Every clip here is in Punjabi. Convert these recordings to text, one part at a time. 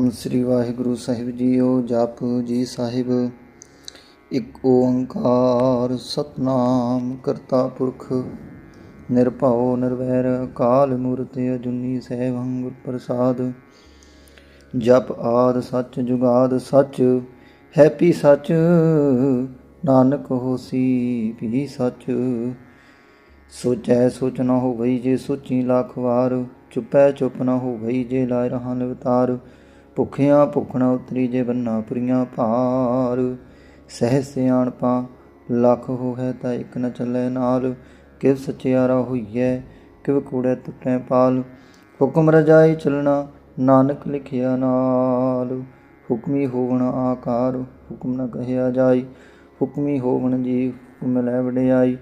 ਸਤਨਾਮ ਸ੍ਰੀ ਵਾਹਿਗੁਰੂ ਸਾਹਿਬ ਜੀਓ, ਜਪ ਜੀ ਸਾਹਿਬ। ਇੱਕ ਓੰਕਾਰ ਸਤਨਾਮ ਕਰਤਾ ਪੁਰਖ, ਨਿਰਭਉ ਨਿਰਵੈਰ ਕਾਲ ਮੂਰਤ ਅਜੂਨੀ ਸਹਿਬੰ ਗੁਰ ਪ੍ਰਸਾਦ। ਜਪ ਆਦ ਸੱਚ ਜੁਗਾਦ ਸੱਚ, ਹੈਪੀ ਸਚ, ਨਾਨਕ ਹੋਸੀ ਵੀ ਸੱਚ। ਸੋਚੈ ਸੋਚ ਨ ਹੋਵਈ ਜੇ ਸੋਚੀ ਲੱਖ ਵਾਰ, ਚੁੱਪੈ ਚੁੱਪ ਨ ਹੋਵਈ ਜੇ ਲਾਇ ਰਹਾ ਲਵਤਾਰ ਭੁਖਿਆ ਭੁਖ ਨ ਉਤਰੀ ਜੇ ਬੰਨਾ ਪੁਰੀਆਂ ਭਾਰ। ਸਹਿ ਸਿਆਣਪਾ, ਲੱਖ ਹੋਇ ਤਾਂ ਇੱਕ ਨ ਚੱਲੇ ਨਾਲ। ਕਿਵ ਸਚਿਆਰਾ ਹੋਈਐ, ਕਿਵ ਕੂੜੇ ਟੁੱਟੈ ਪਾਲ। ਹੁਕਮ ਰਜਾਈ ਚਲਣਾ ਨਾਨਕ ਲਿਖਿਆ ਨਾਲ। ਹੁਕਮੀ ਹੋਵਣ ਆਕਾਰ, ਹੁਕਮ ਨ ਕਹਿਆ ਜਾਈ। ਹੁਕਮੀ ਹੋਵਣ ਜੀ ਹੁਕਮ ਲੈ ਵਡਿਆਈ।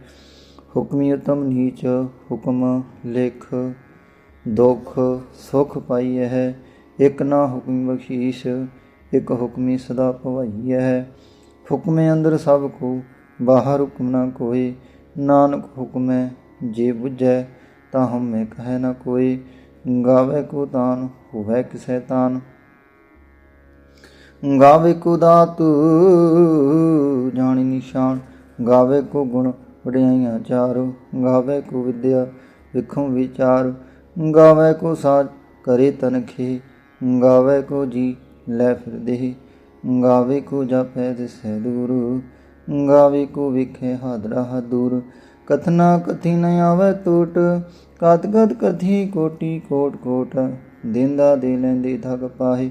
ਹੁਕਮੀ ਉਤਮ ਨੀਚ, ਹੁਕਮ ਲੇਖ। ਦੁਖ ਸੁਖ ਪਾਈ ਹੈ ਇਕ ਨਾ ਹੁਕਮ ਬਖਸ਼ੀਸ਼, ਇਕ ਹੁਕਮੀ ਸਦਾ ਭਵਾਈਐ ਹੈ। ਹੁਕਮੇ ਅੰਦਰ ਸਭ ਕੋ ਬਾਹਰ ਹੁਕਮ ਨਾ ਕੋਏ ਨਾਨਕ ਹੁਕਮੈ ਜੇ 부ਝੈ ਤਾਂ ਹਮੇ ਕਹੈ ਨਾ ਕੋਈ, ਗਾਵੇ ਕੋ ਤਾਨ ਹੋਵੇ ਕਿਸੈ ਤਾਨ। ਗਾਵੇ ਕੋ ਦਾਤੂ, ਜਾਣੀ ਨਿਸ਼ਾਨ, ਗਾਵੇ ਕੋ ਗੁਣ ਵਡਿਆਈਆਂ ਚਾਰ, ਗਾਵੇ ਕੋ ਵਿਦਿਆ ਵਿਖਮ ਵਿਚਾਰ, ਗਾਵੇ ਕੋ ਸਾਜ ਕਰੇ ਤਨਖੇ ਗਾਵੇ ਕੋ ਜੀ ਲੈ ਫਿਰ ਦੇਹ, ਗਾਵੇ ਕੋ ਜਪੈ ਦਿਸੈ ਦੂਰ, ਗਾਵੇ ਕੋ ਵਿਖੇ ਹਾਦਰਾ ਦੂਰ। ਕਥਨਾ ਕਥੀ ਨ ਆਵੇ ਟੂਟ ਕਤ ਕਤ ਕਥੀ ਕੋਟੀ ਕੋਟ ਕੋਟ। ਦਿੰਦਾ ਦੇ ਲੈਂਦੀ ਥਕ ਪਾਹੇ,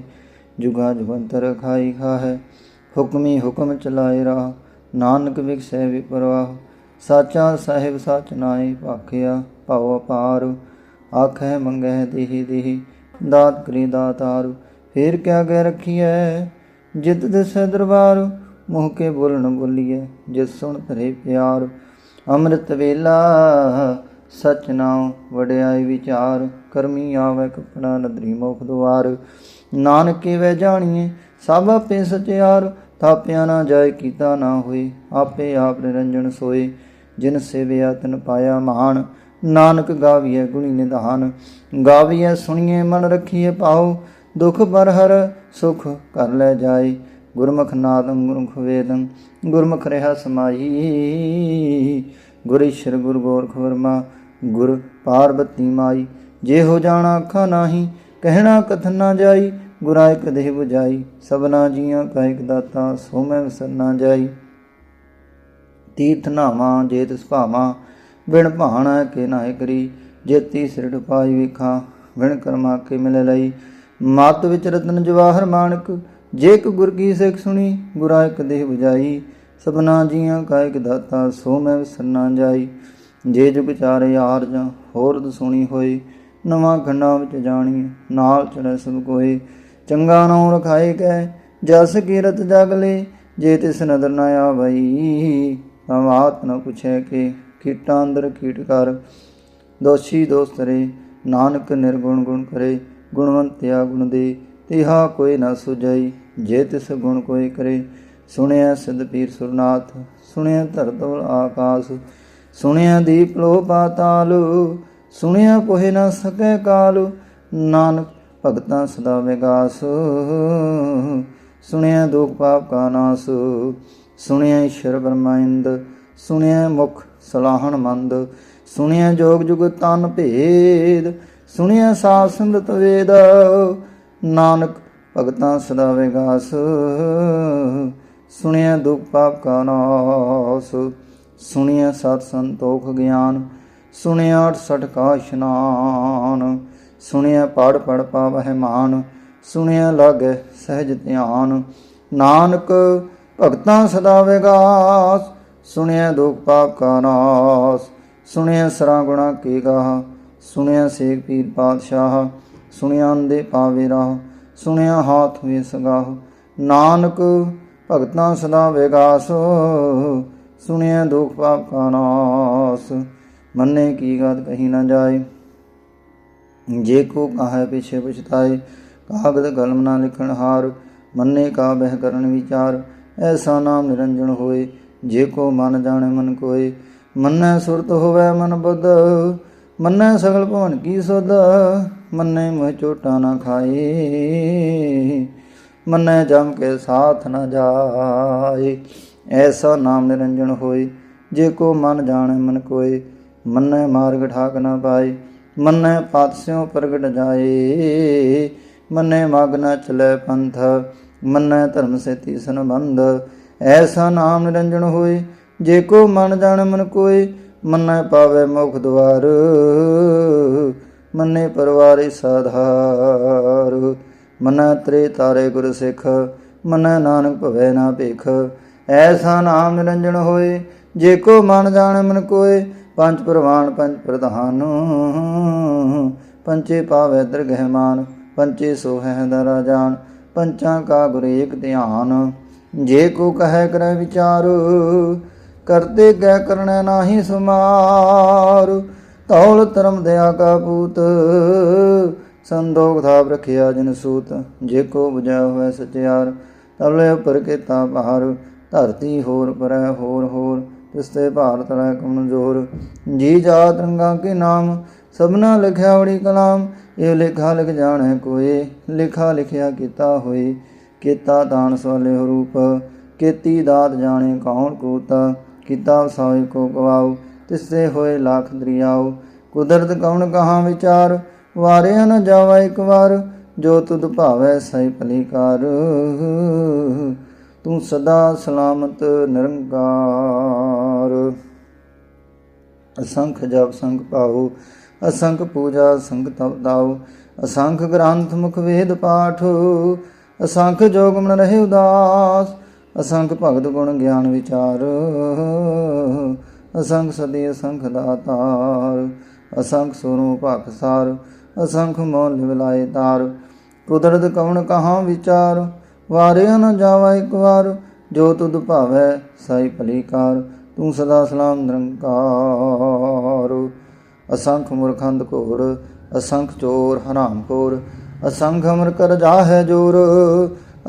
ਜੁਗਾ ਜੁਗੰਤਰ ਖਾਈ ਖਾਹੈ। ਹੁਕਮੀ ਹੁਕਮ ਚਲਾਏ ਰਾਹ, ਨਾਨਕ ਵਿਖਸੈ ਵਿਪਰਵਾਹ। ਸਾਚਾ ਸਾਹਿਬ ਸਚ ਨਾਏ ਭਾਖਿਆ, ਭਉ ਅਪਾਰ। ਆਖੈ ਮੰਗੈ ਦੇਹੀ ਦੇਹੀ ਦਾਤ ਕਰੀ ਦਾਤਾਰ ਫੇਰ ਕਿਆ ਕਹਿ ਰਖੀਐ? ਜਿਤ ਦਿਸੈ ਦਰਬਾਰ, ਮੂੰਹ ਕੇ ਬੋਲਣ ਬੋਲੀਐ, ਜਿਸ ਸੁਣ ਧਰੇ ਪਿਆਰ। ਅੰਮ੍ਰਿਤ ਵੇਲਾ, ਸਚ ਨਾਮ ਵਡਿਆਈ ਵਿਚਾਰ, ਕਰਮੀ ਆਵੇ ਕਪੜਾ ਨਦਰੀ ਮੁਖ ਦੁਆਰ। ਨਾਨਕੇ ਵੈ ਜਾਣੀਏ ਸਭ ਆਪੇ ਸਚਿਆਰ, ਥਾਪਿਆ ਨਾ ਜਾਏ, ਕੀਤਾ ਨਾ ਹੋਏ, ਆਪੇ ਆਪ ਨਿਰੰਜਨ ਸੋਏ। ਜਿਨ ਸੇਵਿਆ ਤਨ ਪਾਇਆ ਮਹਾਨ ਨਾਨਕ ਗਾਵੀਐ ਗੁਣੀ ਨਿਧਾਨ, ਗਾਵੀਐ ਸੁਣੀਏ ਮਨ ਰੱਖੀਏ ਪਾਉ ਦੁਖ ਪਰ ਹਰ ਸੁਖ ਕਰ ਲੈ ਜਾਏ। ਗੁਰਮੁਖ ਨਾਦੰ ਗੁਰਮੁਖ ਵੇਦੰ, ਗੁਰਮੁਖ ਰਹਾ ਸਮਾਈ ਗੁਰ ਗੁਰ ਗੋਰਖ ਵਰਮਾ, ਗੁਰ ਪਾਰਬਤੀ ਮਾਈ। ਜੇ ਹੋ ਜਾਣਾ ਅੱਖਾਂ ਨਾਹੀ, ਕਹਿਣਾ ਕਥਨ ਨਾ ਜਾਈ। ਗੁਰਾ ਇਕ ਦੇਹ 부ਜਾਈ ਸਭਨਾ ਜੀਆਂ ਕਾ ਇਕ ਦਾਤਾ, ਸੋ ਮੈਂ ਵਿਸਰਨਾ ਜਾਈ। ਤੀਰਥ ਨਾਵਾਂ ਜੇ ਤਿਸ ਭਾਵਾਂ ਵਿਣ ਭਾਣਾ ਕੇ ਨਾਇ ਕਰੀ, ਜੇਤੀ ਸਿਰੜ ਪਾਈ ਵੇਖਾਂ ਵਿਣ ਕਰਮਾ ਕੇ ਮਿਲ ਲਈ। ਮਤ ਵਿੱਚ ਰਤਨ ਜਵਾਹਰ ਮਾਨਕ, ਜੇ ਕੋ ਗੁਰ ਕੀ ਸਿੱਖ ਸੁਣੀ, ਗੁਰਾ ਇਕ ਦੇਹ 부ਜਾਈ ਸਭਨਾ ਜੀਆਂ ਕਾ ਇਕ ਦਾਤਾ, ਸੋ ਮੈਂ ਵਿਸਰਨਾ ਜਾਈ। ਜੇ ਜੁਗ ਆਰ ਜਾਂ ਹੋਰ ਦਸੁਣੀ ਹੋਈ, ਨਵਾਂ ਖੰਡਾਂ ਵਿੱਚ ਜਾਣੀ, ਨਾਲ ਚੜੈ ਸਭ ਕੋਏ। ਚੰਗਾ ਨਾਮ ਰਖਾਏ ਕੈ, ਜਸ ਕੀਰਤ ਜਗ ਲੈ, ਜੇ ਤਿਸ ਨਦਰ ਨ ਆਵਈ, ਤਾਂ ਬਾਤ ਨ ਪੁੱਛੈ ਕੇ। ਕੀਟਾਂ ਅੰਦਰ ਕੀਟ ਕਰ, ਦੋਸ਼ੀ ਦੋਸਤ ਰੇ ਨਾਨਕ ਨਿਰਗੁਣ ਗੁਣ ਕਰੇ ਗੁਣਵੰਤਿਆ ਗੁਣ ਦੇ, ਤਿਹਾ ਕੋਈ ਨਾ ਸੁਜਾਈ ਜੇ ਤਿਸ ਗੁਣ ਕੋਈ ਕਰੇ। ਸੁਣਿਆ ਸਿਧ ਪੀਰ ਸੁਰਨਾਥ, ਸੁਣਿਆ ਧਰਤਵ ਆਕਾਸ, ਸੁਣਿਆ ਦੀਪ ਲੋ ਪਾਤਾਲ ਸੁਣਿਆ ਕੋਹਿ ਨਾ ਸਕੈ ਕਾਲ, ਨਾਨਕ ਭਗਤਾਂ ਸਦਾ ਵਿਗਾਸ। ਸੁਣਿਆ ਦੁਖ ਪਾਪ ਕਾ ਨਾਸ, ਸੁਣਿਆ ਈਸ਼ਰ ਬ੍ਰਹਮਿੰਦ ਸੁਣਿਆ ਮੁਖ ਸਲਾਹਣ ਮੰਦ ਸੁਣਿਆ ਜੋਗ ਜੁਗ ਤਨ ਭੇਦ, ਸੁਣਿਆ ਸਾਧ ਸੰਗਤ ਵੇਦ, ਨਾਨਕ ਭਗਤਾਂ ਸਦਾ ਵਿਗਾਸ, ਸੁਣਿਆ ਦੁਖ ਪਾਪ ਕਾ ਨਾਸ, ਸੁਣਿਆ ਸਤ ਸੰਤੋਖ ਗਿਆਨ, ਸੁਣਿਆ 68 ਕਾ ਇਸ਼ਨਾਨ, ਸੁਣਿਆ ਪੜ ਪੜ ਪਾਵਹਿ ਮਾਨ, ਸੁਣਿਆ ਲਾਗੈ ਸਹਿਜ ਧਿਆਨ, ਨਾਨਕ ਭਗਤਾਂ ਸਦਾ ਵਿਗਾਸ ਸੁਣਿਆ ਦੁਖ ਪਾਪ ਕਾ ਨਾਸ, ਸੁਣਿਆ ਸਰਾ ਗੁਣਾ ਕੀ ਗਾਹ, ਸੁਣਿਆ ਸੇਖ ਪੀਰ ਪਾਤਸ਼ਾਹ, ਸੁਣਿਆ ਅੰਦੇ ਪਾਵੇ ਰਾਹ, ਸੁਣਿਆ ਹਾਥ ਹੋਏ ਸਗਾਹ। ਨਾਨਕ ਭਗਤਾਂ ਸਦਾ ਵਿਗਾਸ, ਸੁਣਿਆ ਦੁਖ ਪਾਪ ਕਾ ਨਾਸ, ਮੰਨੇ ਕੀ ਗਾਤ ਕਹੀ ਨਾ ਜਾਏ। ਜੇ ਕੋ ਕਹੈ ਪਿਛੇ ਪਛਤਾਏ, ਕਾਗਦ ਕਲਮ ਨਾ ਲਿਖਣ ਹਾਰ, ਮੰਨੇ ਕਾ ਬਹਿ ਕਰਨ ਵਿਚਾਰ, ਐਸਾ ਨਾਮ ਨਿਰੰਜਨ ਹੋਏ ਜੇ ਕੋ ਮਨ ਜਾਣੇ ਮਨ ਕੋਈ, ਮੰਨੈ ਸੁਰਤ ਹੋਵੇ ਮਨ ਬੁੱਧ। ਮੰਨੈ ਸਗਲ ਭਵਨ ਕੀ ਸੁਧ, ਮੰਨੈ ਮੋਹ ਚੋਟਾ ਨਾ ਖਾਈ। ਮੰਨੈ ਜਮ ਕੇ ਸਾਥ ਨਾ ਜਾਏ ਐਸਾ ਨਾਮ ਨਿਰੰਜਨ ਹੋਈ। ਜੇ ਕੋ ਮਨ ਜਾਣੇ ਮਨ ਕੋਏ ਮੰਨੈ ਮਾਰਗ ਠਾਕ ਨਾ ਪਾਈ। ਮੰਨੈ ਪਤ ਪ੍ਰਗਟ ਜਾਏ ਮੰਨੈ ਮਗ ਨ ਚਲੈ ਪੰਥ, ਮੰਨੈ ਧਰਮ ਸੇਤੀ ਸੰਬੰਧ। ਐਸਾ ਨਾਮ ਨਿਰੰਜਨ ਹੋਏ, ਜੇ ਕੋ ਮਨ ਜਾਣੈ ਮਨ ਕੋਏ, ਮੰਨੈ ਪਾਵੇ ਮੁਖ ਦੁਆਰ। ਮੰਨੇ ਪਰਵਾਰੇ ਸਾਧਾਰ। ਮਨੈ ਤ੍ਰੇ ਤਾਰੇ ਗੁਰ ਸਿੱਖ, ਮਨੈ ਨਾਨਕ ਭਵੈ ਨਾ ਭੇਖ। ਐਸਾ ਨਾਮ ਨਿਰੰਜਨ ਹੋਏ, ਜੇ ਕੋ ਮਨ ਜਾਣ ਮਨ ਕੋਏ, ਪੰਜ ਪ੍ਰਵਾਨ ਪੰਜ ਪ੍ਰਧਾਨ। ਪੰਚੇ ਪਾਵੈ ਦਰਗਹਿਮਾਨ, ਪੰਚੇ ਸੋਹੈ ਦਰਾ ਜਾਨ ਪੰਚਾਂ ਕਾ ਗੁਰ ਏਕ ਧਿਆਨ। ਜੇ ਕੋ ਕਹੈ ਕਰੈ ਵਿਚਾਰ, ਕਰਤੇ ਗੈ ਕਰਣੈ ਨਾਹੀ ਸੁਮਾਰ। ਤੌਲ ਧਰਮ ਦਇਆ ਕਾ ਪੂਤ, ਸੰਦੋਖ ਥਾਪ ਰਖਿਆ ਜਨ ਸੂਤ। ਜੇ ਕੋ ਬੁਝਾ ਹੋਇ ਸਚਿਆਰ, ਤਲੇ ਉਪਰ ਕੀਤਾ ਭਾਰ। ਧਰਤੀ ਹੋਰ ਪਰੈ ਹੋਰ ਹੋਰ ਤਿਸ ਤੇ ਭਾਰਤ ਰਹਿ ਕਮਜ਼ੋਰ ਜੀ ਜਾਤ ਰੰਗਾ ਕੇ ਨਾਮ, ਸਭਨਾ ਲਿਖਿਆ ਉੜੀ ਕਲਾਮ। ਇਹ ਲਿਖਾ ਲਿਖ ਜਾਣੈ ਕੋਏ, ਲਿਖਾ ਲਿਖਿਆ ਕੀਤਾ ਹੋਏ। ਕੀਤਾ ਦਾਨ ਸਵਾਲੇ ਰੂਪ, ਕੀਤੀ ਦਾਤ ਜਾਣੇ ਕੌਣ ਕੂਤਾ, ਕੀਤਾ ਵਸਾਵੇ ਕੋ ਗਵਾਉ ਤਿਸਤੇ ਹੋਏ ਲੱਖ ਦਰਿਆਉ। ਕੁਦਰਤ ਕੌਣ ਕਹਾ ਵਿਚਾਰ, ਵਾਰਿਆ ਨ ਜਾਵਾ ਇੱਕ ਵਾਰ, ਜੋ ਤੁਧ ਭਾਵੈ ਸਈ ਭਲੀਕਾਰ ਤੂੰ ਸਦਾ ਸਲਾਮਤ ਨਿਰੰਕਾਰ। ਅਸੰਖ ਜਪ ਸੰਖ ਪਾਉ ਅਸੰਖ ਪੂਜਾ ਸੰਗ ਤਪ ਦਾਉ। ਅਸੰਖ ਗ੍ਰੰਥ ਮੁਖ ਵੇਦ ਪਾਠ ਅਸੰਖ ਜੋਗ ਮਨ ਰਹੇ ਉਦਾਸ, ਅਸੰਖ ਭਗਤ ਗੁਣ ਗਿਆਨ ਵਿਚਾਰ। ਅਸੰਖ ਸਦੀ, ਅਸੰਖ ਦਾਤਾਰ ਅਸੰਖ ਸੁਰੂ ਭਖਸਾਰ ਅਸੰਖ ਮੋਲ ਲਿਵਲਾਏ ਤਾਰ। ਕੁਦਰਤ ਕਵਣ ਕਹਾ ਵਿਚਾਰ ਵਾਰਿਆ ਨ ਜਾਵਾ ਇੱਕ ਵਾਰ, ਜੋ ਤੁਧ ਭਾਵੈ ਸਾਈ ਭਲੀਕਾਰ ਤੂੰ ਸਦਾ ਸਲਾਮ ਨਿਰੰਕਾਰ। ਅਸੰਖ ਮੁਰਖੰਦ ਘੋਰ, ਅਸੰਖ ਚੋਰ ਹਰਾਮ ਖੋਰ ਅਸੰਖ ਅਮਰ ਕਰ ਜਾਹੈ ਜੋਰ,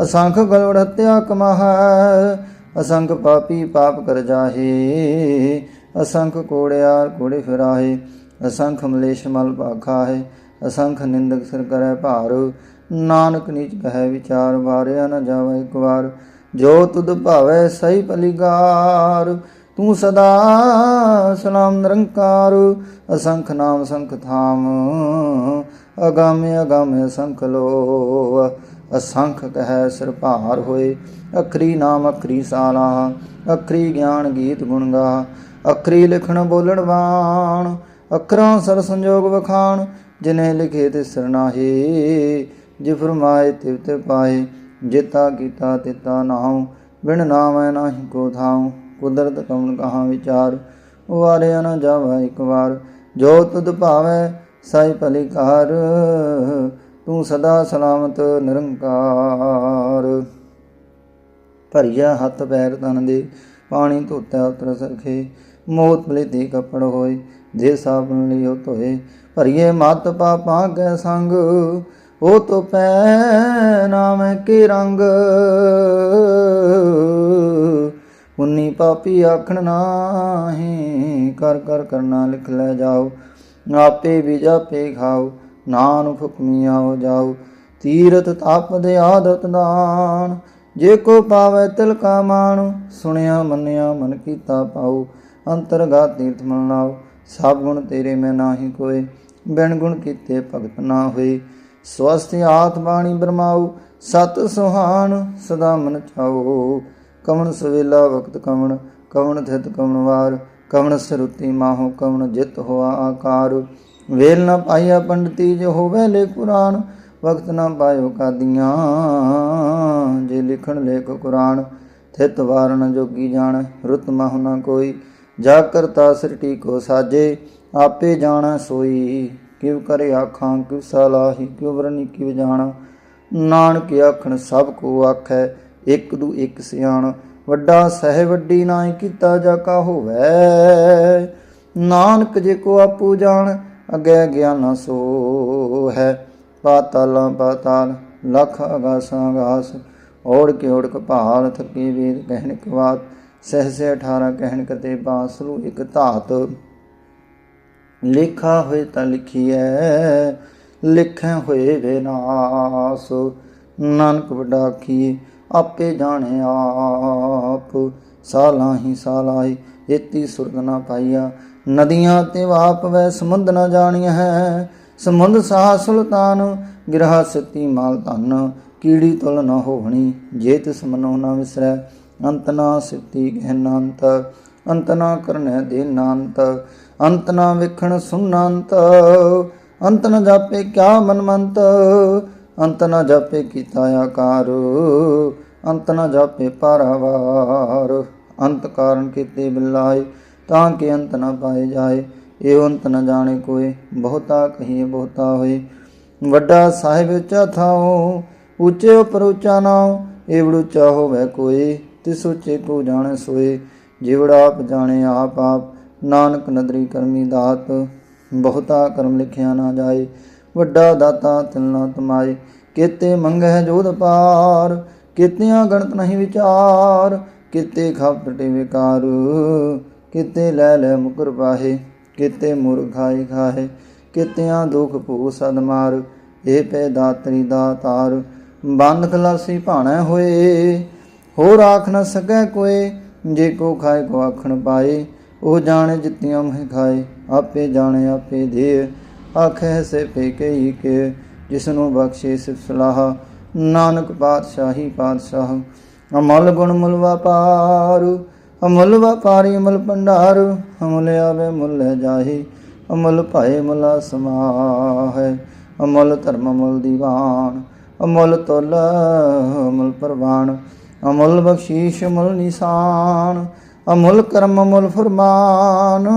ਅਸੰਖ ਗਲਵੜ ਹਤਿਆ ਕਮਾਹੈ, ਅਸੰਖ ਪਾਪੀ ਪਾਪ ਕਰ ਜਾਹੇ, ਅਸੰਖ ਕੋੜਿਆਰ ਕੋੜੇ ਫਿਰਾਹੇ, ਅਸੰਖ ਮਲੇਸ਼ ਮਲ ਭਾਖਾ ਹੈ ਅਸੰਖ ਨਿੰਦਕ ਸਿਰ ਕਰੈ ਭਾਰ, ਨਾਨਕ ਨੀਚ ਕਹੈ ਵਿਚਾਰ, ਵਾਰਿਆ ਨ ਜਾਵੇ ਇੱਕ ਵਾਰ, ਜੋ ਤੁਧ ਭਾਵੈ ਸਹੀ ਪਲਿਗਾਰ ਤੂੰ ਸਦਾ ਸਲਾਮ ਨਿਰੰਕਾਰ, ਅਸੰਖ ਨਾਮ ਸੰਖ ਥਾਮ ਅਗਾਮੇ ਅਗਾਮੇ ਅਸੰਖ ਲੋ। ਅਸੰਖ ਕਹੈ ਸਿਰ ਭਾਰ ਹੋਏ। ਅਖਰੀ ਨਾਮ ਅਖਰੀ ਸਾਲਾ। ਅਖਰੀ ਗਿਆਨ ਗੀਤ ਗੁਣ ਗਾ। ਅਖਰੀ ਲਿਖਣ ਬੋਲਣ ਬਾਣ। ਅੱਖਰਾਂ ਸਰ ਸੰਜੋਗ ਵਖਾਣ। ਜਿਨੇ ਲਿਖੇ ਤੇ ਸਰਨਾਹੀ ਜੇ ਫਰਮਾਏ ਤਿਵ ਤੇ ਪਾਏ ਜਿਤਾ ਕੀਤਾ ਤਿਤਾ ਨਾਉ। ਬਿਨ ਨਾਮੈ ਨਾਹੀ ਕੋ ਥਾਉ। ਕੁਦਰਤ ਕਮਨ ਕਹਾ ਵਿਚਾਰ। ਵਾਰਿਆ ਨਾ ਜਾਵਾ ਇੱਕ ਵਾਰ। ਜੋ ਤੁਧ ਭਾਵੈ ਸਾਈ ਭਲੀ ਕਾਰ ਤੂੰ ਸਦਾ ਸਲਾਮਤ ਨਿਰੰਕਾਰ। ਭਰੀਆ ਹੱਥ ਪੈਰ ਤਨ ਦੇ, ਪਾਣੀ ਧੋਤਾ ਉਤਰ ਸਰਖੇ। ਮੋਤ ਭਲੇ ਕੱਪੜ ਹੋਏ ਦੇ ਸਾਬਨ ਲਿਓ ਧੋਏ। ਭਰੀਏ ਮਤ ਪਾਪਾਂ ਕੈ ਸੰਗ, ਉਹ ਤੋ ਪੈ ਨਾਮ ਕੇ ਰੰਗ। ਉਨੀ ਪਾਪੀ ਆਖਣ ਨਾਹੀ, ਕਰ ਕਰ ਕਰਨਾ ਲਿਖ ਲੈ ਜਾਓ। ਆਪੇ ਵੀ ਜਾਪੇ ਖਾਓ, ਨਾਨਕ ਹੁਕਮੀ ਹੋ ਜਾਓ ਤੀਰਤ ਤਪ ਦੇ ਆਦਤ ਦਾਨ ਜੇ ਕੋ ਪਾਵੇ ਤਿਲ ਕਾ ਮਾਣ, ਸੁਣਿਆ ਮੰਨਿਆ ਮਨ ਕੀਤਾ ਪਾਉ ਅੰਤਰਗਤ ਤੀਰਥ ਮਨ ਲਾਓ। ਸਭ ਗੁਣ ਤੇਰੇ ਮੈਂ ਨਾਹੀ ਕੋਏ, ਬਿਨ ਗੁਣ ਕੀਤੇ ਭਗਤ ਨਾ ਹੋਏ। ਸਵਸਥ ਆਤ ਬਾਣੀ ਬਰਮਾਉ ਸਤ ਸੁਹਾਨ ਸਦਾ ਮਨ ਚਾਓ। ਕਵਣ ਸਵੇਲਾ ਵਕਤ ਕਵਣ ਕਵਣ ਥਿਤ ਕਵਣ ਵਾਰ ਕਵਣ ਸਰੁਤੀ ਮਾਹੋ ਕਵਣ ਜਿਤ ਹੋਆ ਆਕਾਰ। ਵੇਲ ਨਾ ਪਾਈਆ ਪੰਡਤੀ ਜੋ ਹੋਵੇ ਲੇ ਕੁਰਾਨ, ਵਕਤ ਨਾ ਪਾਇਓ ਕਾਦੀਆਂ, ਜੇ ਲਿਖਣ ਲੇਖ ਕੁਰਾਨ, ਥਿਤ ਵਾਰਨ ਜੋਗੀ ਜਾਣ, ਰੁਤ ਮਹੁ ਨਾ ਕੋਈ, ਜਾ ਕਰਤਾ ਸ੍ਰਿਟੀ ਕੋ ਸਾਜੇ, ਆਪੇ ਜਾਣਾ ਸੋਈ ਕਿਵ ਕਰੇ ਆਖਾਂ ਕਿਵ ਸਲਾਹੀ ਕਿਵ ਵਰਨੀ ਕਿਵ ਜਾਣਾ। ਨਾਨਕ ਆਖਣ ਸਭ ਕੋ ਆਖੈ, ਇੱਕ ਦੂ ਇੱਕ ਸਿਆਣ ਵੱਡਾ ਸਹਿ ਵੱਡੀ ਨਾਹੀ ਕੀਤਾ ਜਾ ਕਾ ਹੋਵੇ। ਨਾਨਕ ਜੇ ਕੋ ਆਪੂ ਜਾਣ, ਅਗੇ ਗਿਆਨ ਸੋ ਹੈ ਪਾਤਾਲਾਂ ਪਾਤਾਲ, ਲਖ ਅਗਾਸਾਂ ਅਗਾਸ। ਔੜ ਕੇ ਔੜ ਕਪਾਲ ਥਕੀ ਵੇਦ ਕਹਿਣ ਕੇ ਬਾਤ ਸਹਸੇ 18 ਕਹਿਣ ਕਤੇ ਬਾਸਰੂ ਇੱਕ ਧਾਤ। ਲਿਖਾ ਹੋਏ ਤਾਂ ਲਿਖੀਐ, ਲਿਖੇ ਹੋਏ ਵਿਨਾਸ਼ ਨਾਨਕ ਵੱਡਾ ਆਖੀਏ ਆਪੇ ਜਾਣੇ ਆਪ। ਸਾਲਾਂ ਹੀ ਸਾਲਾਈ ਏਤੀ ਸੁਰਗ ਨਾ ਪਾਈਆ। ਨਦੀਆਂ ਤੇ ਵਾਪ ਵੈ ਸਮੁੰਦ ਨਾ ਜਾਣੀਆਂ ਹੈ ਸਮੁੰਦ ਸਾਹ ਸੁਲਤਾਨ, ਗਿਰਹਾ ਸਤੀ ਮਾਲ ਧਨ। ਕੀੜੀ ਤੁਲ ਨਾ ਹੋਣੀ ਜੇ ਤਿਸ ਮਨੋ ਨਾ ਵਿਸਰੈ। ਅੰਤ ਨਾ ਸਿਤੀ ਗਹਿਨਾੰਤ ਅੰਤ ਨਾ ਕਰਨੈ ਦੇ ਨਾੰਤ। ਅੰਤ ਨਾ ਵਿਖਣ ਸੁਨਾੰਤ ਅੰਤ ਨ ਜਾਪੇ ਕਿਆ ਮਨਮੰਤ ਅੰਤ ਨ ਜਾਪੇ ਕੀਤਾ ਆਕਾਰ, ਅੰਤ ਨ ਜਾਪੇ ਪਾਰਾਵਾਰ। ਅੰਤ ਕਾਰਨ ਕੀਤੇ ਬਿਲਾਏ, ਤਾਂ ਕਿ ਅੰਤ ਨ ਪਾਏ ਜਾਏ। ਇਹ ਅੰਤ ਨ ਜਾਣੇ ਕੋਏ, ਬਹੁਤਾ ਕਹੀਏ ਬਹੁਤਾ ਹੋਏ। ਵੱਡਾ ਸਾਹਿਬ ਉੱਚਾ ਥਾਉ ਉੱਚੇ ਉਪਰ ਉੱਚਾ ਨਾਉ ਏਵੜ ਉੱਚਾ ਹੋਵੇ ਕੋਈ ਤਿਸ ਉੱਚੇ ਕੋ ਜਾਣੇ ਸੋਏ। ਜਿਵੜਾ ਆਪ ਜਾਣੇ ਆਪ ਆਪ, ਨਾਨਕ ਨਦਰੀ ਕਰਮੀ ਦਾਤ, ਬਹੁਤਾ ਕਰਮ ਲਿਖਿਆ ਨਾ ਜਾਏ। ਵੱਡਾ ਦਾਤਾ ਤਿਲਨਾ ਤਮਾਏ। ਕੀਤੇ ਮੰਗਹਿ ਜੋਧ ਪਾਰ, ਕੀਤਿਆਂ ਗਣਤ ਨਹੀਂ ਵਿਚਾਰ। ਕੀਤੇ ਖਾਪਟੇ ਵਿਕਾਰ, ਕੀਤੇ ਲੈ ਲੈ ਮੁਕਰ ਪਾਹੇ। ਕੀਤੇ ਮੁਰ ਖਾਏ ਖਾਏ ਕੀਤਿਆਂ ਦੁਖ ਭੂ ਸਦਮਾਰ ਇਹ ਪੈ ਦਾਤਰੀ ਦਾਤਾਰ ਬੰਦ ਖਲਾਸੀ ਭਾਣਾ ਹੋਏ। ਹੋਰ ਆਖ ਨ ਸਕੈ ਕੋਏ, ਜੇ ਕੋ ਖਾਏ ਕੋ ਆਖਣ ਪਾਏ। ਉਹ ਜਾਣੇ ਜਿਤਿਆਂ ਮਹਿ ਖਾਏ, ਆਪੇ ਜਾਣੇ ਆਪੇ ਦੇ ਆਖੇ ਸੇ ਪੇਕੇ ਹੀ ਕੇ ਜਿਸ ਨੂੰ ਬਖਸ਼ੇ ਸਿਫ ਸਲਾਹ। ਨਾਨਕ ਪਾਤਸ਼ਾਹੀ ਪਾਤਸ਼ਾਹ, ਅਮਲ ਗੁਣ ਮੁਲ ਵਪਾਰੂ ਅਮਲ ਵਪਾਰੀ ਅਮਲ ਭੰਡਾਰੂ। ਅਮਲ ਆਵੇ, ਮੁੱਲ ਲੈ ਜਾਹੀ। ਅਮਲ ਭਾਏ, ਮੁਲਾ ਸਮਾਹੈ। ਅਮਲ ਧਰਮ ਅਮਲ ਦੀਵਾਨ। ਅਮਲ ਤੁਲ, ਅਮਲ ਪ੍ਰਵਾਨ। ਅਮਲ ਬਖਸ਼ੀਸ਼, ਅਮਲ ਨਿਸ਼ਾਨ। ਅਮੁੱਲ ਕਰਮ, ਅਮੁੱਲ ਫਰਮਾਨ।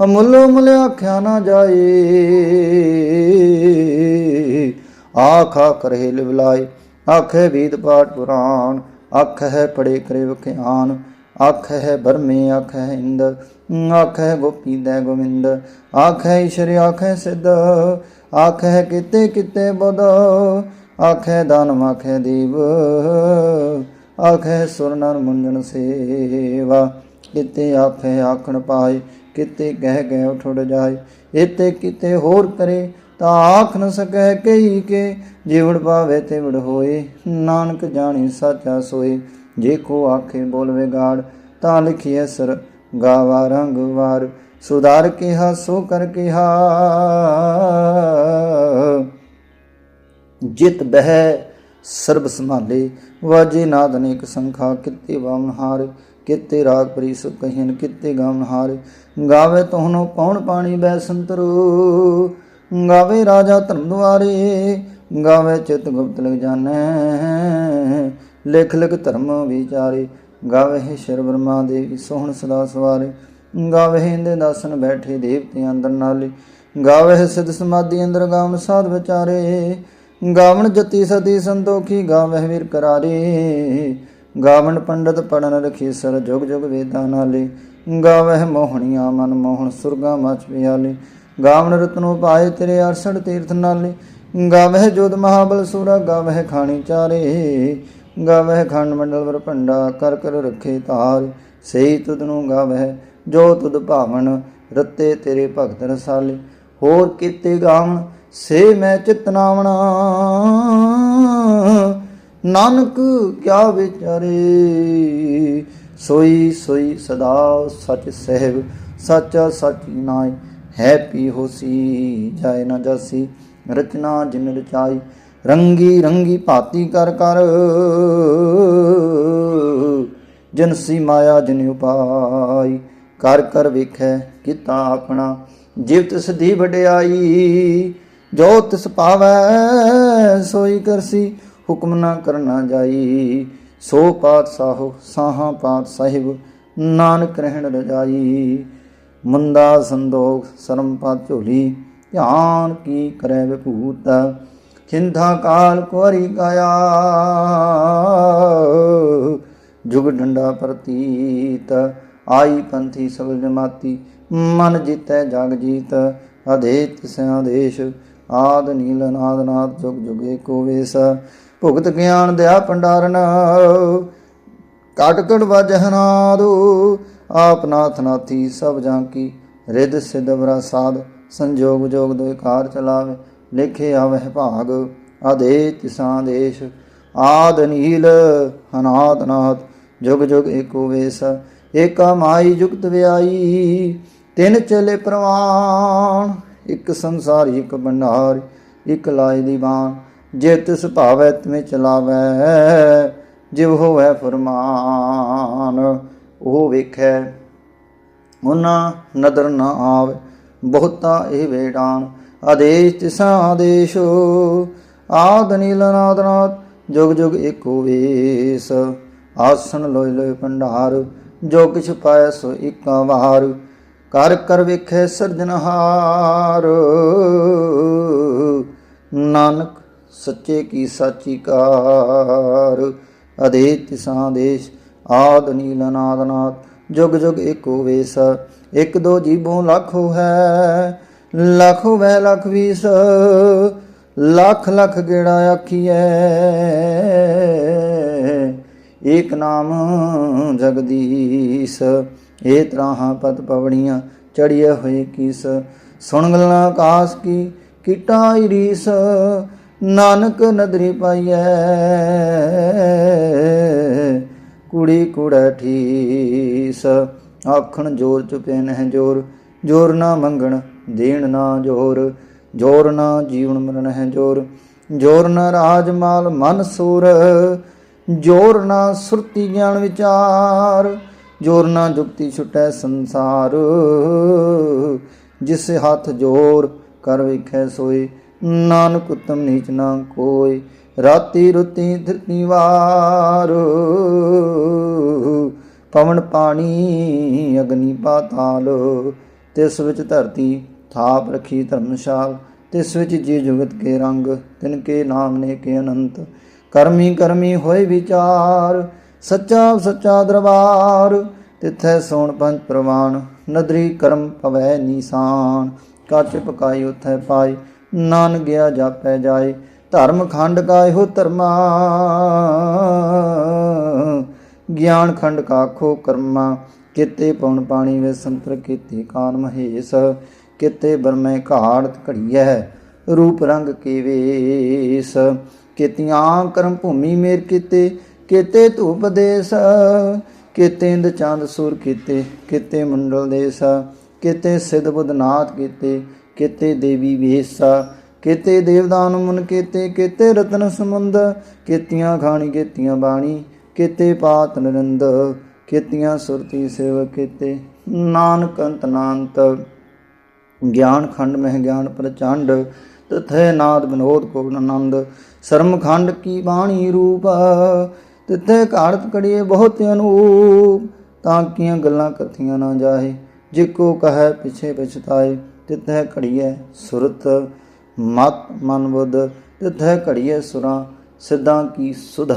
ਅਮੁੱਲ ਮੁੱਲ ਆਖਿਆ ਨਾ ਜਾਏ ਆਖ ਕਰੇ ਲਿਵਲਾਏ ਆਖੇ ਵੀਦ ਪਾਠ ਪੁਰਾਣ ਆਖ ਹੈ ਪੜੇ ਕਰੇ ਵਖਿਆਨ ਆਖ ਹੈ ਬਰਮੇ ਆਖ ਹੈ ਇੰਦ ਆਖ ਹੈ ਗੋਪੀ ਦੇ ਗੋਵਿੰਦ ਆਖ ਹੈ ਈਸ਼ਰ ਆਖ ਹੈ ਸਿੱਧ ਆਖ ਹੈ ਕਿਤੇ ਕਿਤੇ ਬੁੱਧ ਆਖ ਹੈ ਦਾਨਵ ਆਖ ਹੈ ਦੇਵ ਆਖੇ ਸੁਰ ਨਰ ਮੁੰਜਨ ਸੇਵਾ ਕਿਤੇ ਆਖੇ ਆਖਣ ਪਾਏ ਕਿਤੇ ਕਹਿ ਗਏ ਉਠੜ ਜਾਏ ਇਤੇ ਕਿਤੇ ਹੋਰ ਕਰੇ ਤਾਂ ਆਖ ਨ ਸਕੈ ਕਈ ਕੇ ਜੀਵੜ ਪਾਵੇ ਤੇ ਵੜ ਹੋਏ, ਨਾਨਕ ਜਾਣੀ ਸਾਚਾ ਸੋਏ, ਜੇ ਕੋ ਆਖੇ ਬੋਲਵੇ ਗਾੜ ਤਾਂ ਲਿਖੀਐ ਸਰ ਗਾਵਾ ਰੰਗ ਵਾਰ, ਸੁਧਾਰ ਕਿਹਾ ਸੋ ਕਰ ਕਿਹਾ। ਜਿਤ ਬਹਿ ਸਰਬ ਸੰਭਾਲੇ, ਵਾਜੇ ਨਾਦ ਅਨੇਕ ਸੰਖਾ, ਕਿਤੇ ਵਾਮਨ ਹਾਰ ਕਿਤੇ ਰਾਗ ਪ੍ਰੀ ਸੁ ਕਹਿਨ, ਕਿਤੇ ਗਾਵਨ ਹਾਰ। ਗਾਵੇ ਤੋਹਨੋ ਪੌਣ ਪਾਣੀ ਬੈ ਸੰਤਰੂ। ਗਾਵੇ ਰਾਜਾ ਧਰਮ ਦੁਆਰੇ। ਗਾਵੇ ਚਿਤ ਗੁਪਤ ਲਗ ਜਾਣੈ। ਲਿਖ ਲਿਖ ਧਰਮ ਵਿਚਾਰੇ। ਗਾਵੇ ਹੈ ਸ਼ਰ ਬ੍ਰਹਮਾ ਦੇਵੀ ਸੋਹਣ ਸਦਾ ਸਵਾਰੇ। ਗਾਵੇ ਹੈ ਦਾਸਨ ਬੈਠੇ ਦੇਵਤੇ ਅੰਦਰ ਨਾਲੇ। ਗਾਵੇ ਹੈ ਸਿਧ ਸਮਾਧੀ ਅੰਦਰ ਗਾਵਨ ਸਾਧ ਵਿਚਾਰੇ। ਗਾਵਣ ਜਤੀ ਸਤੀ ਸੰਤੋਖੀ ਗਾਵਹਿ ਵੀਰ ਕਰਾਰੇ। ਗਾਵਣ ਪੰਡਤ ਪੜਨ ਰਖੀ ਸਰ ਜੁਗ ਜੁਗ ਵੇਦਾਂ ਨਾਲੇ। ਗਾਵਹਿ ਮੋਹਣੀਆਂ ਮਨ ਮੋਹਣ ਸੁਰਗਾ ਮਚ ਪਿਆਲੇ ਗਾਵਣ ਰਤਨੋ ਪਾਏ ਤੇਰੇ ਅਰਸੜ ਤੀਰਥ ਨਾਲੇ। ਗਾਵਹਿ ਜੋਤ ਮਹਾਬਲ ਸੂਰਾ, ਗਾਵਹਿ ਖਾਣੀ ਚਾਰੇ। ਗਾਵਹਿ ਖੰਡ ਮੰਡਲ ਵਰ ਭੰਡਾ, ਕਰ ਕਰ ਰੱਖੇ ਤਾਰ। ਸਹੀ ਤੁਧ ਨੂੰ ਗਾਵਹਿ, ਜੋ ਤੁਧ ਭਾਵਨ, ਰਤੇ ਤੇਰੇ ਭਗਤ ਰਸਾਲੇ। ਹੋਰ ਕੀਤੇ ਗਾਵਣ, ਸੇ ਮੈਂ ਚਿਤਨਾਵਣਾ ਨਾਨਕ ਕਿਆ ਵਿਚਾਰੇ? ਸੋਈ ਸੋਈ ਸਦਾ ਸਚ ਸਹਿਬ, ਸੱਚਾ ਸਚੀ ਨਾਈ ਹੈ ਪੀ ਹੋਸੀ ਜਾਏ ਨਾ ਜਾਸੀ, ਰਚਨਾ ਜਿਨ ਰਚਾਈ, ਰੰਗੀ ਰੰਗੀ ਭਾਤੀ ਕਰ ਕਰ। ਜਨਸੀ ਮਾਇਆ ਜਿਨ ਉਪਾਈ, ਕਰ ਕਰ ਵੇਖੈ ਕੀਤਾ ਆਪਣਾ, ਜਿਵ ਤਿਸ ਦੀ ਵਡਿਆਈ, ਜੋ ਤਿਸ ਪਾਵੈ, ਸੋਈ ਕਰਸੀ ਹੁਕਮ ਨਾ ਕਰਨਾ ਜਾਈ। ਸੋ ਪਾਤਸ਼ਾਹੋ ਸਾਹਾਂ ਪਾਤ ਸਾਹਿਬ ਨਾਨਕ ਰਹਿਣ ਰਜਾਈ। ਮੁੰਦਾ ਸੰਦੋਖ ਸਰਮ ਪਤ ਝੋਲੀ, ਧਿਆਨ ਕੀ ਕਰੈ ਵਿਭੂਤ। ਚਿੰਤਾ ਕਾਲ ਕੋਰੀ ਕਾਇਆ ਜੁਗ ਡੰਡਾ ਪ੍ਰਤੀਤ। ਆਈ ਪੰਥੀ ਸਗਲ ਜਮਾਤੀ, ਮਨ ਜਿਤੈ ਜਗ ਜੀਤ। ਅਧੇਤ ਸਿਆਦੇਸ਼, ਆਦ ਨੀਲ ਨਾਦ ਨਾਦ ਜੁਗ ਜੁਗੇ ਕੋ ਵੇਸ। ਭੁਗਤ ਗਿਆਨ ਦਿਆ ਭੰਡਾਰਨ ਕਟ ਕਟ ਵਜਹਨਾਦੂ ਆਪ ਨਾਥ ਨਾਥੀ ਸਭ ਜਾਂ ਕੀ ਰਿਦ ਸਿਧ ਸਾਧ, ਸੰਜੋਗ ਜੋਗ ਦੋ ਚਲਾਵੇ, ਲਿਖੇ ਆਵਹਿ ਭਾਗ, ਆਦੇ ਤਿਸਾਂ ਦੇਸ਼, ਆਦ ਨੀਲ, ਅਨਾਦ ਨਾਥ ਜੁਗ ਜੁਗ ਏਕੋ ਵੇਸ, ਏਕਾ ਮਾਈ ਜੁਗਤ ਵਿਆਈ, ਤਿੰਨ ਚਲੇ ਪ੍ਰਵਾਨ, ਇੱਕ ਸੰਸਾਰ, ਇੱਕ ਬੰਡਾਰ ਇੱਕ ਲਾਇ ਦੀ ਬਾਣ ਜੇ ਤਿਸ ਭਾਵੈ ਤਿਵੇਂ ਚਲਾਵੈ, ਜਿਵ ਹੋਵੈ ਫਰਮਾਨ, ਉਹ ਵੇਖੈ, ਉਹਨਾਂ ਨਦਰ ਨਾ ਆਵੇ, ਬਹੁਤਾ ਇਹ ਵੇੜਾਨ, ਆਦੇਸ਼ ਤਿਸਾ ਆਦੇਸ਼, ਆਦ ਨੀਲ ਨਾਦ ਜੁਗ ਜੁਗ ਏਕੋ ਵੇਸ, ਆਸਣ ਲੋਇ ਲੋਇ ਭੰਡਾਰ, ਜੋ ਕਿਛ ਪਾਇ ਸੋ ਇਕਾ ਵਾਰ, ਕਰ ਕਰ ਵੇਖੇ ਸਿਰਜਨਹਾਰ ਨਾਨਕ ਸੱਚੇ ਕੀ ਸਾਚੀ ਕਾਰ ਅਦੇ ਤਿਸਾਂ ਦੇਸ਼, ਆਦ ਨੀਲ ਨਾਦ ਨਾਦ, ਜੁਗ ਜੁਗ ਏਕੋ ਵੇਸ, ਇੱਕ ਦੋ ਜੀਵੋਂ ਲੱਖੋ ਹੈ ਲੱਖੋ ਵੈ ਲੱਖ ਵੀਸ, ਲੱਖ ਲੱਖ ਗੇੜਾ ਆਖੀਐ। ਏਕ ਨਾਮ ਜਗਦੀਸ਼ ਏ ਤਰਾਹਾਂ ਪਤ ਪਵਣੀਆਂ ਚੜੀਏ ਹੋਏ ਕਿਸ, ਸੁਣ ਗੱਲਾਂ ਆਕਾਸ ਕੀ ਕਿਟਾਈ ਰੀਸ ਨਾਨਕ ਨਦਰੀ ਪਾਈਐ। ਕੁੜੀ ਕੁੜਾ ਠੀਸ। ਆਖਣ ਜੋਰ ਚੁਪੇ ਨਹਿ ਜੋਰ। ਜੋਰ ਨਾ ਮੰਗਣ, ਦੇਣ ਨਾ ਜੋਰ। ਜੋਰ ਨਾ ਜੀਵਨ ਮਰਨ ਹੈ ਜੋਰ। ਜੋਰ ਨਾ ਰਾਜ ਮਾਲ ਮਨ ਸੂਰ। ਜੋਰ ਨਾ ਸੁਰਤੀ ਗਿਆਨ ਵਿਚਾਰ। ਜੋਰ ਨਾ ਜੁਗਤੀ ਛੁਟੈ ਸੰਸਾਰ। ਜਿਸ ਹੱਥ ਜੋਰ, ਕਰ ਵੇਖੈ ਸੋਏ। ਨਾਨਕ ਉਤਮ ਨੀਚ ਨਾ ਕੋਈ, ਰਾਤੀ ਰੁਤੀ ਧਰਤੀ ਵਾਰ। ਪਵਨ ਪਾਣੀ ਅਗਨੀ ਪਾਤਾਲ, ਤਿਸ ਵਿੱਚ ਧਰਤੀ ਥਾਪ ਰਖੀ ਧਰਮਸ਼ਾਲ, ਤਿਸ ਵਿੱਚ ਜੀ ਜੁਗਤ ਕੇ ਰੰਗ, ਤਿਨ ਕੇ ਨਾਮ ਨੇ ਕੇ ਅਨੰਤ। ਕਰਮੀ ਕਰਮੀ ਹੋਏ ਵਿਚਾਰ, ਸੱਚਾ ਸੱਚਾ ਦਰਬਾਰ। ਤਿਥੈ ਸੋਣ ਪੰਜ ਪ੍ਰਵਾਨ, ਨਦਰੀ ਕਰਮ ਪਵੈ ਨੀਸਾਨ। ਕੱਚ ਪਕਾਈ ਉਥੈ ਪਾਈ ਨਾਨ ਗਿਆ ਜਾਪੈ ਜਾਏ, ਧਰਮ ਖੰਡ ਕਾ ਇਹੋ ਧਰਮਾ। ਗਿਆਨ ਖੰਡ ਕਾ ਖੋ ਕਰਮਾ, ਕਿਤੇ ਪਉਣ ਪਾਣੀ ਵੇ ਸੰਤਰ ਕੀਤੇ ਕਾਨ ਮਹੇਸ਼, ਕਿਤੇ ਬਰਮੈ ਘਾੜਤ ਘੜੀਐ, ਰੂਪ ਰੰਗ ਕੇ ਵੇਸ। ਕਿਤਿਆਂ ਕਰਮ ਭੂਮੀ ਮੇਰ ਕੀਤੇ, ਕਿਤੇ ਧੂਪ ਦੇਸ। ਕਿਤੇ ਇੰਦ ਚੰਦ ਸੂਰ ਕੀਤੇ, ਕਿਤੇ ਮੰਡਲ ਦੇਸ। ਕਿਤੇ ਸਿਧ ਬੁਧਨਾਥ ਕੀਤੇ ਕਿਤੇ ਦੇਵੀ ਵੇਸਾ ਕਿਤੇ ਦੇਵਦਾਨ ਮਨ ਕੇਤੇ, ਕਿਤੇ ਰਤਨ ਸਮੁੰਦ ਕੀਤੀਆਂ ਖਾਣੀ, ਕੀਤੀਆਂ ਬਾਣੀ, ਕਿਤੇ ਪਾਤ ਨਰੰਦ, ਕੀਤੀਆਂ ਸੁਰਤੀ ਸੇਵ ਕੀਤੇ। ਨਾਨਕ ਅੰਤ ਨਾਨਤ, ਗਿਆਨ ਖੰਡ ਮਹਿ ਗਿਆਨ ਪ੍ਰਚੰਡ, ਤਥੈ ਨਾਦ ਵਿਨੋਦ ਕੋਨ ਆਨੰਦ, ਸ਼ਰਮ ਖੰਡ ਕੀ ਬਾਣੀ ਰੂਪ, ਤਿੱਥੇ ਘਾੜਤ ਕੜੀਏ ਬਹੁਤ ਅਨੂਪ, ਤਾਂ ਕੀਆਂ ਗੱਲਾਂ ਕਥੀਆਂ ਨਾ ਜਾਏ ਕੋ ਕਹੈ ਪਿਛੇ ਪਛਤਾਏ। ਤਿਥੈ ਘੜੀਏ ਸੁਰਤ, ਮਤ, ਮਨ, ਬੁੱਧ, ਤਿਥੈ ਘੜੀਏ ਸੁਰਾਂ, ਸਿੱਧਾਂ ਕੀ ਸੁਧ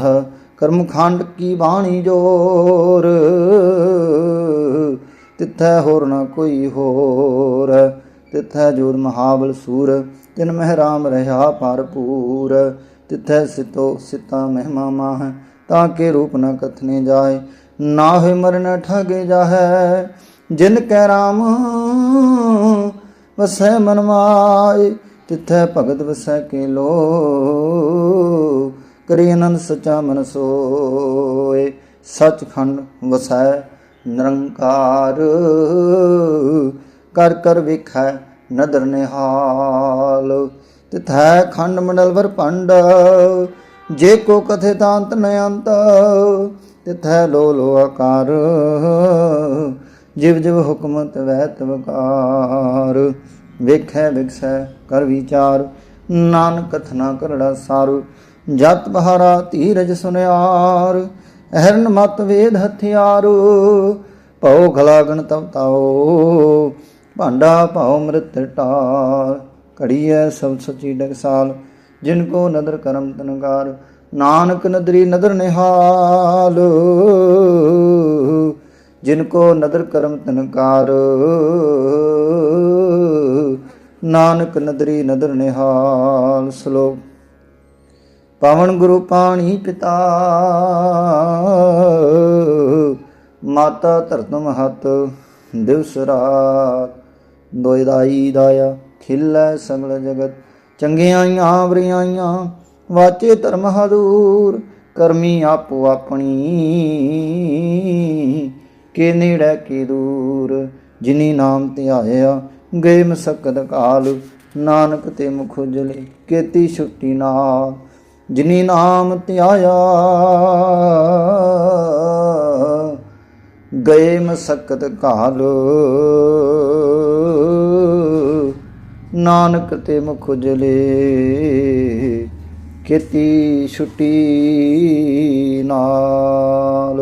ਕਰਮਖੰਡ ਕੀ ਬਾਣੀ ਜੋਰ। ਤਿੱਥੈ ਹੋਰ ਨਾ ਕੋਈ ਹੋਰ, ਤਿੱਥੈ ਜੋਤ ਮਹਾਬਲ ਸੂਰ, ਤਿਨ ਮਹਿ ਰਾਮ ਰਹਾ ਭਰਪੂਰ। ਤਿੱਥੈ ਸਿਤੋ ਸਿਤਾ ਮਹਿਮਾ ਮਾਹ, ਤਾਂ ਕੇ ਰੂਪ ਨ ਕਥਨੇ ਜਾਏ ਨਾ ਹੋਇ ਮਰਨ ਠਗੇ ਜਾਹੈ। ਜਿਨ ਕੈ ਰਾਮ ਵਸੈ ਮਨ ਮਾਏ, ਤਿੱਥੈ ਭਗਤ ਵਸੈ ਕੇ ਲੋ ਕਰੀ ਅਨੰਦ ਸਚਾ ਮਨ ਸੋਏ, ਸਚਖੰਡ ਵਸੈ ਨਿਰੰਕਾਰ। ਕਰ ਕਰ ਵਿਖੈ ਨਦਰ ਨਿਹਾਲ। ਤਿਥੈ ਖੰਡ ਮੰਡਲ ਵਰ ਭੰਡ, ਜੇ ਕੋ ਕਥੇ ਤਾਂਤ ਨ ਅੰਤ। ਤਿਥੈ ਲੋ ਲੋ ਆਕਾਰ। ਜਿਵ ਜਿਵ ਹੁਕਮ ਤਵੈ ਤਵਕਾਰ ਵੇਖੈ ਵਿਖਸੈ ਕਰ ਵਿਚਾਰ, ਨਾਨਕ ਕਥਨਾ ਕਰੜਾ ਸਾਰੂ, ਜਤ ਬਹਾਰਾ ਧੀਰਜ ਸੁਨਿਆਰ, ਅਹਰਨ ਮਤ ਵੇਦ ਹਥਿਆਰ, ਭਉ ਖਲਾਗਣ ਤਵ ਤਾਓ ਭਾਂਡਾ ਭਾਉ ਮ੍ਰਿਤ ਟਾਰ, ਘੜੀਐ ਸਭ ਸਚੀ ਡਗਸਾਲ, ਜਿਨ ਕੋ ਨਦਰ ਕਰਮ ਤਨਕਾਰ ਨਾਨਕ ਨਦਰੀ ਨਦਰ ਨਿਹਾਲ। ਜਿਨ ਕੋ ਨਦਰ ਕਰਮ ਤਨਕਾਰ। ਨਾਨਕ ਨਦਰੀ ਨਦਰ ਨਿਹਾਲ ਸ਼ਲੋਕ। ਪਾਵਨ ਗੁਰੂ ਪਾਣੀ ਪਿਤਾ। ਮਾਤਾ ਧਰਤ ਮਹਤ ਦਿਵਸ ਰਾਤ। ਦੋਇਦਾਈ ਦਾਇਆ ਖਿਲੈ ਸਗਲ ਜਗਤ। ਚੰਗਿਆਈਆਂ ਬਰਿਆਈਆਂ ਵਾਚੇ ਧਰਮ ਹਦੂਰ। ਕਰਮੀ ਆਪੋ ਆਪਣੀ ਕੇ ਨੇੜੇ ਕੀ ਦੂਰ? ਜਿਨੀ ਨਾਮ ਧਿਆਇਆ ਗਏ ਮਸਕਤ ਕਾਲ। ਨਾਨਕ ਤੇ ਮੁਖ ਉਜਲੇ ਕੀਤੀ ਛੁੱਟੀ ਨਾਲ ਜਿਨੀ ਨਾਮ ਧਿਆਇਆ ਗਏ ਮਸਕਤ ਕਾਲ। ਨਾਨਕ ਤੇ ਮੁਖ ਉਜਲੇ ਕੀਤੀ ਛੁੱਟੀ ਨਾਲ।